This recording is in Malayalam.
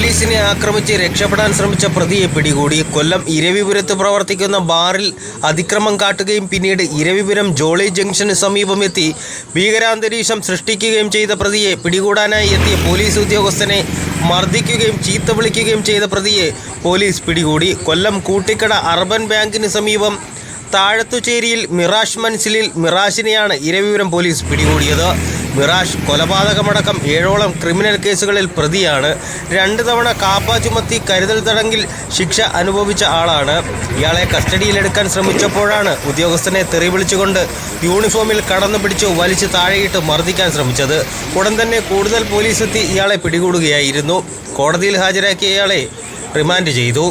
പോലീസിനെ ആക്രമിച്ച് രക്ഷപ്പെടാൻ ശ്രമിച്ച പ്രതിയെ പിടികൂടി. കൊല്ലം ഇരവിപുരത്ത് പ്രവർത്തിക്കുന്ന ബാറിൽ അതിക്രമം കാട്ടുകയും പിന്നീട് ഇരവിപുരം ജോളി ജംഗ്ഷന് സമീപമെത്തി ഭീകരാന്തരീക്ഷം സൃഷ്ടിക്കുകയും ചെയ്ത പ്രതിയെ പിടികൂടാനായി എത്തിയ പോലീസ് ഉദ്യോഗസ്ഥനെ മർദ്ദിക്കുകയും ചീത്ത വിളിക്കുകയും ചെയ്ത പ്രതിയെ പോലീസ് പിടികൂടി. കൊല്ലം കൂട്ടിക്കട അർബൻ ബാങ്കിന് സമീപം താഴത്തുചേരിയിൽ മിറാഷ് മൻസിലിൽ മിറാഷിനെയാണ് ഇരവിപുരം പോലീസ് പിടികൂടിയത്. മിറാഷ് കൊലപാതകമടക്കം ഏഴോളം ക്രിമിനൽ കേസുകളിൽ പ്രതിയാണ്. രണ്ട് തവണ കാപ്പ ചുമത്തി കരുതൽ തടങ്കിൽ ശിക്ഷ അനുഭവിച്ച ആളാണ്. ഇയാളെ കസ്റ്റഡിയിലെടുക്കാൻ ശ്രമിച്ചപ്പോഴാണ് ഉദ്യോഗസ്ഥനെ തെറി വിളിച്ചുകൊണ്ട് യൂണിഫോമിൽ കടന്നു പിടിച്ചു വലിച്ചു താഴെയിട്ട് മർദ്ദിക്കാൻ ശ്രമിച്ചത്. ഉടൻ തന്നെ കൂടുതൽ പോലീസ് എത്തി ഇയാളെ പിടികൂടുകയായിരുന്നു. കോടതിയിൽ ഹാജരാക്കിയ ഇയാളെ റിമാൻഡ് ചെയ്തു.